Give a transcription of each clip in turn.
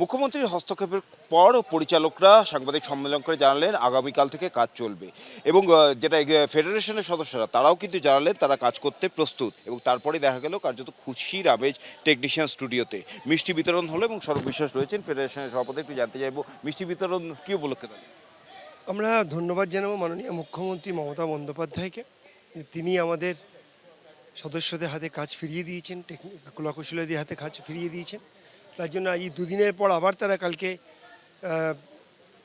মুখ্যমন্ত্রীর হস্তক্ষেপের পর পরিচালকরা সাংবাদিক সম্মেলন করে জানালেন, আগামীকাল থেকে কাজ চলবে। এবং যেটা ফেডারেশনের সদস্যরা, তারাও কিন্তু জানালেন তারা কাজ করতে প্রস্তুত। এবং তারপরে দেখা গেল কার্যত খুশির আবেজ টেকনিশিয়ান স্টুডিওতে। মিষ্টি বিতরণ হলো এবং সৌরভ বিশ্বাস রয়েছেন ফেডারেশনের সভাপতি, একটু জানতে চাইব, মিষ্টি বিতরণ কি উপলক্ষে? আমরা ধন্যবাদ জানাব মাননীয় মুখ্যমন্ত্রী মমতা বন্দ্যোপাধ্যায়কে তিনি আমাদের সদস্যদের হাতে কাজ ফিরিয়ে দিয়েছেন টেকনিক কলাকুশলীদের হাতে কাজ ফিরিয়ে দিয়েছেন। তার জন্য এই দুদিনের পর আবার তারা কালকে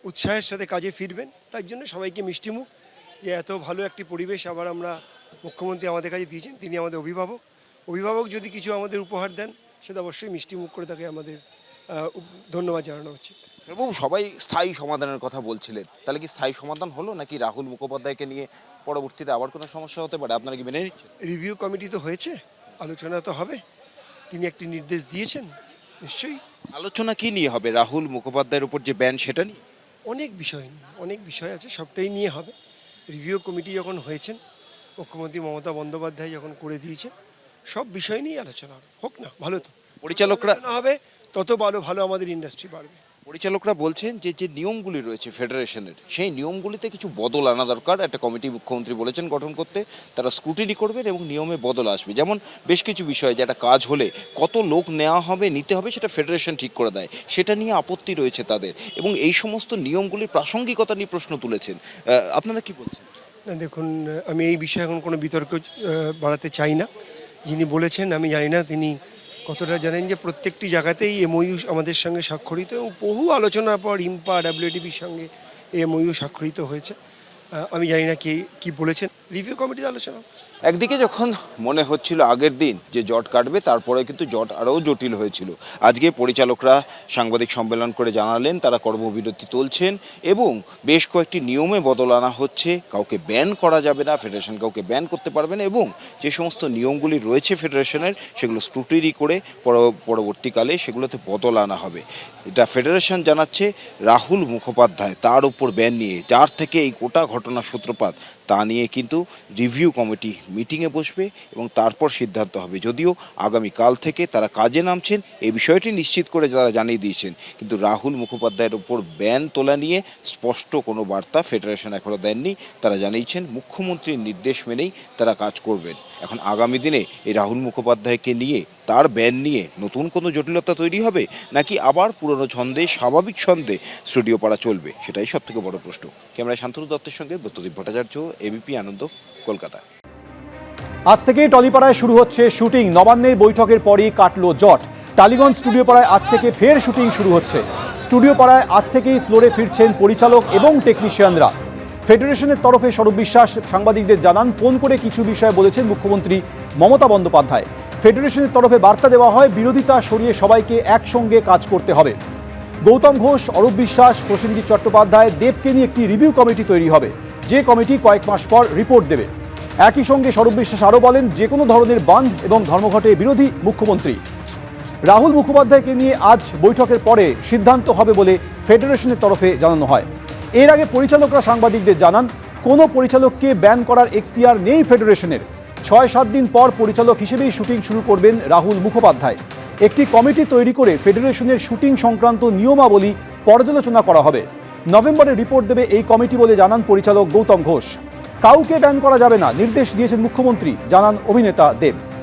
উৎসাহের সাথে কাজে ফিরবেন। তার জন্য সবাইকে মিষ্টিমুখ যে এত ভালো একটি পরিবেশ আবার আমরা মুখ্যমন্ত্রী আমাদের কাছে দিয়েছেন তিনি আমাদের অভিভাবক। অভিভাবক যদি কিছু আমাদের উপহার দেন সেটা অবশ্যই মিষ্টিমুখ করে তাকে আমাদের ধন্যবাদ জানানো উচিত। এবং সবাই স্থায়ী সমাধানের কথা বলছিলেন। তাহলে কি স্থায়ী সমাধান হলো নাকি রাহুল মুখোপাধ্যায়কে নিয়ে পরবর্তীতে আবার কোনো সমস্যা হতে পারে? আপনারা কি মেনে নিচ্ছেন? রিভিউ কমিটি তো হয়েছে আলোচনা তো হবে। তিনি একটি নির্দেশ দিয়েছেন নিশ্চয়ই। আলোচনা কি নিয়ে হবে? রাহুল মুখোপাধ্যায়ের উপর যে ব্যান সেটা নিয়ে? অনেক বিষয় নিয়ে অনেক বিষয় আছে সবটাই নিয়ে হবে। রিভিউ কমিটি যখন হয়েছেন মুখ্যমন্ত্রী মমতা বন্দ্যোপাধ্যায় যখন করে দিয়েছেন সব বিষয় নিয়ে আলোচনা হবে। হোক না ভালো তো। পরিচালকরা হবে তত ভালো ভালো আমাদের ইন্ডাস্ট্রি বাড়বে। পরিচালকরা বলছেন যে যে নিয়মগুলি রয়েছে ফেডারেশনের, সেই নিয়মগুলিতে কিছু বদল আনা দরকার। একটা কমিটি মুখ্যমন্ত্রী বলেছেন গঠন করতে, তারা স্ক্রুটিনি করবেন এবং নিয়মে বদল আসবে। যেমন বেশ কিছু বিষয়, যে একটা কাজ হলে কত লোক নেওয়া হবে, নিতে হবে, সেটা ফেডারেশন ঠিক করে দেয়। সেটা নিয়ে আপত্তি রয়েছে তাদের। এবং এই সমস্ত নিয়মগুলির প্রাসঙ্গিকতা নিয়ে প্রশ্ন তুলেছেন। আপনারা কি বলছেন? না, দেখুন, আমি এই বিষয়ে এখন কোনো বিতর্ক বাড়াতে চাই না। যিনি বলেছেন, আমি জানি না তিনি কতটা জানেন যে প্রত্যেকটি জায়গাতেই এমওইউ আমাদের সঙ্গে স্বাক্ষরিত এবং বহু আলোচনার পর ইম্পা ডাব্লিউটিপির সঙ্গে এমওইউ স্বাক্ষরিত হয়েছে। আমি জানি না কে, কী বলেছেন। রিভিউ কমিটির আলোচনা। একদিকে যখন মনে হচ্ছিল আগের দিন যে জট কাটবে, তারপরে কিন্তু জট আরও জটিল হয়েছিল। আজকে পরিচালকরা সাংবাদিক সম্মেলন করে জানালেন, তারা কর্মবিরতি তুলছেন এবং বেশ কয়েকটি নিয়মে বদল আনা হচ্ছে। কাউকে ব্যান করা যাবে না ফেডারেশন কাউকে ব্যান করতে পারবে না এবং যে সমস্ত নিয়মগুলি রয়েছে ফেডারেশনের সেগুলো স্ক্রুটিনি করে পরবর্তীকালে সেগুলোতে বদল আনা হবে। এটা ফেডারেশন জানাচ্ছে রাহুল মুখোপাধ্যায়, তার উপর ব্যান নিয়ে, যার থেকে এই গোটা ঘটনার সূত্রপাত তা নিয়ে কিন্তু রিভিউ কমিটি মিটিংয়ে বসবে এবং তারপর সিদ্ধান্ত হবে। যদিও আগামী কাল থেকে তারা কাজে নামছেন, এই বিষয়টি নিশ্চিত করে তারা জানিয়ে দিয়েছেন। কিন্তু রাহুল মুখোপাধ্যায়ের উপর ব্যান তোলা নিয়ে স্পষ্ট কোনো বার্তা ফেডারেশন এখনও দেননি। তারা জানিয়েছেন, মুখ্যমন্ত্রীর নির্দেশ মেনেই তারা কাজ করবেন। এখন আগামী দিনে এই রাহুল মুখোপাধ্যায়কে নিয়ে তার ব্যান নিয়ে নতুন কোনো জটিলতা তৈরি হবে, নাকি আবার পুরনো ছন্দে, স্বাভাবিক ছন্দে স্টুডিও পাড়া চলবে? সেটাই সব থেকে বড় প্রশ্ন। ক্যামেরায় শান্তনু দত্তের সঙ্গে ব্রতদীপ ভট্টাচার্য এবিপি আনন্দ, কলকাতা। আজ থেকে টলিপাড়ায় শুরু হচ্ছে শুটিং। নবান্নের বৈঠকের পরই কাটলো জট। টালিগঞ্জ স্টুডিও পাড়ায় আজ থেকে ফের শুটিং শুরু হচ্ছে। স্টুডিও পাড়ায় আজ থেকেই ফ্লোরে ফিরছেন পরিচালক এবং টেকনিশিয়ানরা। ফেডারেশনের তরফে স্বরূপ বিশ্বাস সাংবাদিকদের জানান, ফোন করে কিছু বিষয় বলেছেন মুখ্যমন্ত্রী মমতা বন্দ্যোপাধ্যায়। ফেডারেশনের তরফে বার্তা দেওয়া হয়, বিরোধিতা সরিয়ে সবাইকে একসঙ্গে কাজ করতে হবে। গৌতম ঘোষ, অরূপ বিশ্বাস, প্রসেনজিৎ চট্টোপাধ্যায়, দেবকে নিয়ে একটি রিভিউ কমিটি তৈরি হবে। যে কমিটি কয়েক মাস পর রিপোর্ট দেবে। একই সঙ্গে স্বরূপ বিশ্বাস আরও বলেন, যে কোনো ধরনের বান্ধ এবং ধর্মঘটের বিরোধী মুখ্যমন্ত্রী। রাহুল মুখোপাধ্যায়কে নিয়ে আজ বৈঠকের পরে সিদ্ধান্ত হবে বলে ফেডারেশনের তরফে জানানো হয়। এর আগে পরিচালকরা সাংবাদিকদের জানান, কোনো পরিচালককে ব্যান করার এখতিয়ার নেই ফেডারেশনের। ছয় সাত দিন পর পরিচালক হিসেবেই শুটিং শুরু করবেন রাহুল মুখোপাধ্যায়। একটি কমিটি তৈরি করে ফেডারেশনের শুটিং সংক্রান্ত নিয়মাবলী পর্যালোচনা করা হবে। নভেম্বরে রিপোর্ট দেবে এই কমিটি বলে জানান পরিচালক গৌতম ঘোষ। কাউকে ব্যান করা যাবে না নির্দেশ দিয়েছেন মুখ্যমন্ত্রী জানান অভিনেতা দেব।